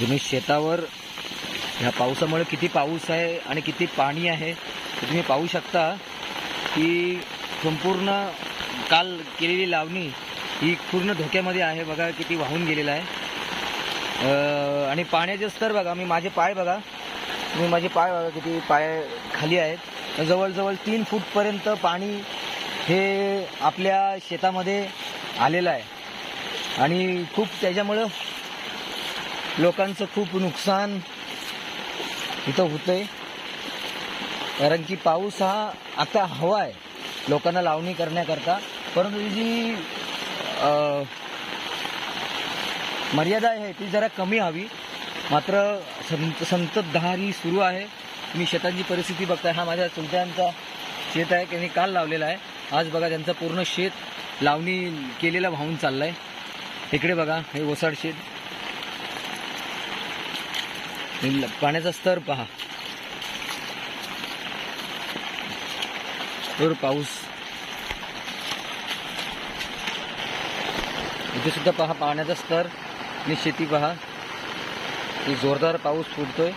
तुम्ही शेतावर ह्या पावसामुळे किती पाऊस आहे आणि किती पाणी आहे ते तुम्ही पाहू शकता की संपूर्ण काल केलेली लावणी ही पूर्ण धोक्यामध्ये आहे. बघा किती वाहून गेलेला आहे. आणि पाण्याचे स्तर बघा मी माझे पाय बघा. तुम्ही माझे पाय बघा किती पाय खाली आहेत. जवळजवळ तीन फूटपर्यंत पाणी हे आपल्या शेतामध्ये आलेलं आहे. आणि खूप त्याच्यामुळं लोकांचं खूप नुकसान इथं होतंय. कारण की पाऊस हा आता हवा आहे लोकांना लावणी करण्याकरता. परंतु ही जी मर्यादा आहे ती जरा कमी हवी. मात्र संत संततधारी सुरू आहे. मी शेतांची परिस्थिती बघताय हा माझ्या चुलत्यांचा शेत आहे त्यांनी काल लावलेला आहे. आज बघा त्यांचं पूर्ण शेत लावणी केलेलं वाहून चाललंय. इकडे बघा हे ओसाड शेत. पाण्याचा स्तर पहा. तर पाऊस. इथे सुद्धा पहा पाण्याचा स्तर. आणि शेती पहा. जोरदार पाऊस पडतोय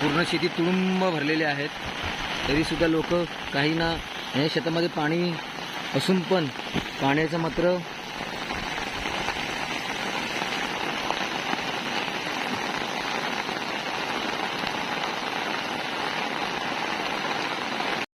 पूर्ण शेती तुडुंब भरलेले आहेत. तरी सुद्धा लोक काही ना या शेतामध्ये पाणी असून पण पाण्याचं मात्र